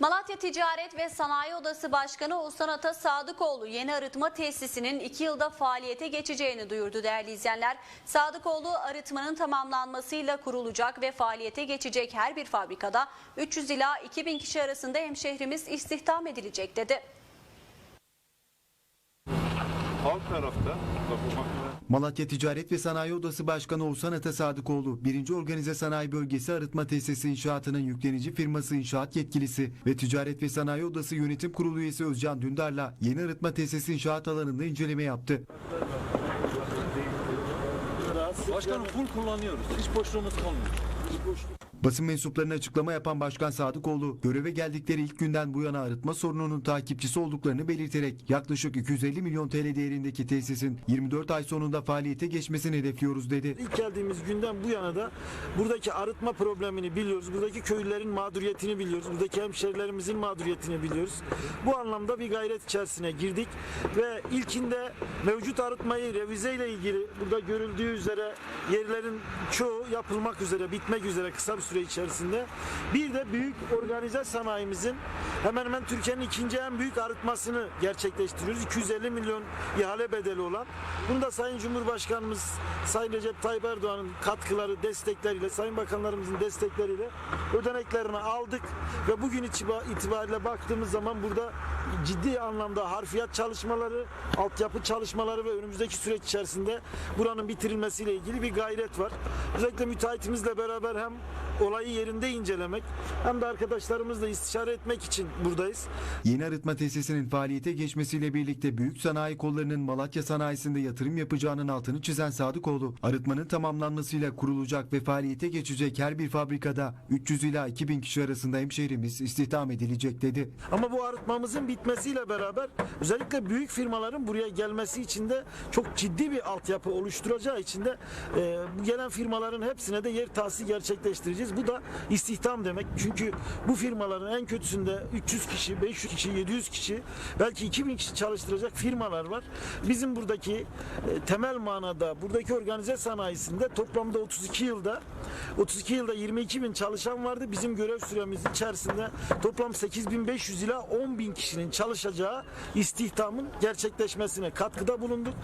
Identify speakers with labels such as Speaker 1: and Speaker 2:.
Speaker 1: Malatya Ticaret ve Sanayi Odası Başkanı Oğuzhan Ata Sadıkoğlu yeni arıtma tesisinin 2 yılda faaliyete geçeceğini duyurdu değerli izleyenler. Sadıkoğlu arıtmanın tamamlanmasıyla kurulacak ve faaliyete geçecek her bir fabrikada 300 ila 2000 kişi arasında hemşehrimiz istihdam edilecek dedi.
Speaker 2: Alt tarafta
Speaker 3: Malatya Ticaret ve Sanayi Odası Başkanı Oğuzhan Ata Sadıkoğlu, 1. Organize Sanayi Bölgesi Arıtma Tesisi İnşaatı'nın yüklenici firması inşaat yetkilisi ve Ticaret ve Sanayi Odası Yönetim Kurulu üyesi Özcan Dündar'la yeni arıtma tesisi inşaat alanında inceleme yaptı.
Speaker 4: Başkanım full kullanıyoruz. Hiç boşluğumuz kalmıyor. Hiç boşluk.
Speaker 3: Basın mensuplarına açıklama yapan Başkan Sadıkoğlu, göreve geldikleri ilk günden bu yana arıtma sorununun takipçisi olduklarını belirterek yaklaşık 250 milyon TL değerindeki tesisin 24 ay sonunda faaliyete geçmesini hedefliyoruz dedi.
Speaker 5: İlk geldiğimiz günden bu yana da buradaki arıtma problemini biliyoruz. Buradaki köylülerin mağduriyetini biliyoruz. Buradaki hemşerilerimizin mağduriyetini biliyoruz. Bu anlamda bir gayret içerisine girdik ve ilkinde mevcut arıtmayı revize ile ilgili burada görüldüğü üzere yerlerin çoğu yapılmak üzere, bitmek üzere kısa bir süre içerisinde. Bir de büyük organize sanayimizin hemen hemen Türkiye'nin ikinci en büyük arıtmasını gerçekleştiriyoruz. 250 milyon ihale bedeli olan. Bunu da Sayın Cumhurbaşkanımız Sayın Recep Tayyip Erdoğan'ın katkıları, destekleriyle, Sayın Bakanlarımızın destekleriyle ödeneklerini aldık ve bugün itiba- itibariyle baktığımız zaman burada ciddi anlamda harfiyat çalışmaları, altyapı çalışmaları ve önümüzdeki süreç içerisinde buranın bitirilmesiyle ilgili bir gayret var. Özellikle müteahhitimizle beraber hem olayı yerinde incelemek hem de arkadaşlarımızla istişare etmek için buradayız.
Speaker 3: Yeni arıtma tesisinin faaliyete geçmesiyle birlikte büyük sanayi kollarının Malatya sanayisinde yatırım yapacağının altını çizen Sadıkoğlu, arıtmanın tamamlanmasıyla kurulacak ve faaliyete geçecek her bir fabrikada 300 ila 2000 kişi arasında hemşehrimiz istihdam edilecek dedi.
Speaker 5: Ama bu arıtmamızın bitmesiyle beraber özellikle büyük firmaların buraya gelmesi için de çok ciddi bir altyapı oluşturacağı için de e, gelen firmaların hepsine de yer tahsisi gerçekleştireceğiz. Bu da istihdam demek. Çünkü bu firmaların en kötüsünde 300 kişi, 500 kişi, 700 kişi belki 2000 kişi çalıştıracak firmalar var. Bizim buradaki e, temel manada buradaki organize sanayisinde toplamda 32 yılda 32 yılda 22 bin çalışan vardı. Bizim görev süremiz içerisinde toplam 8500 ila 10 bin kişinin çalışacağı istihdamın gerçekleşmesine katkıda bulunduk.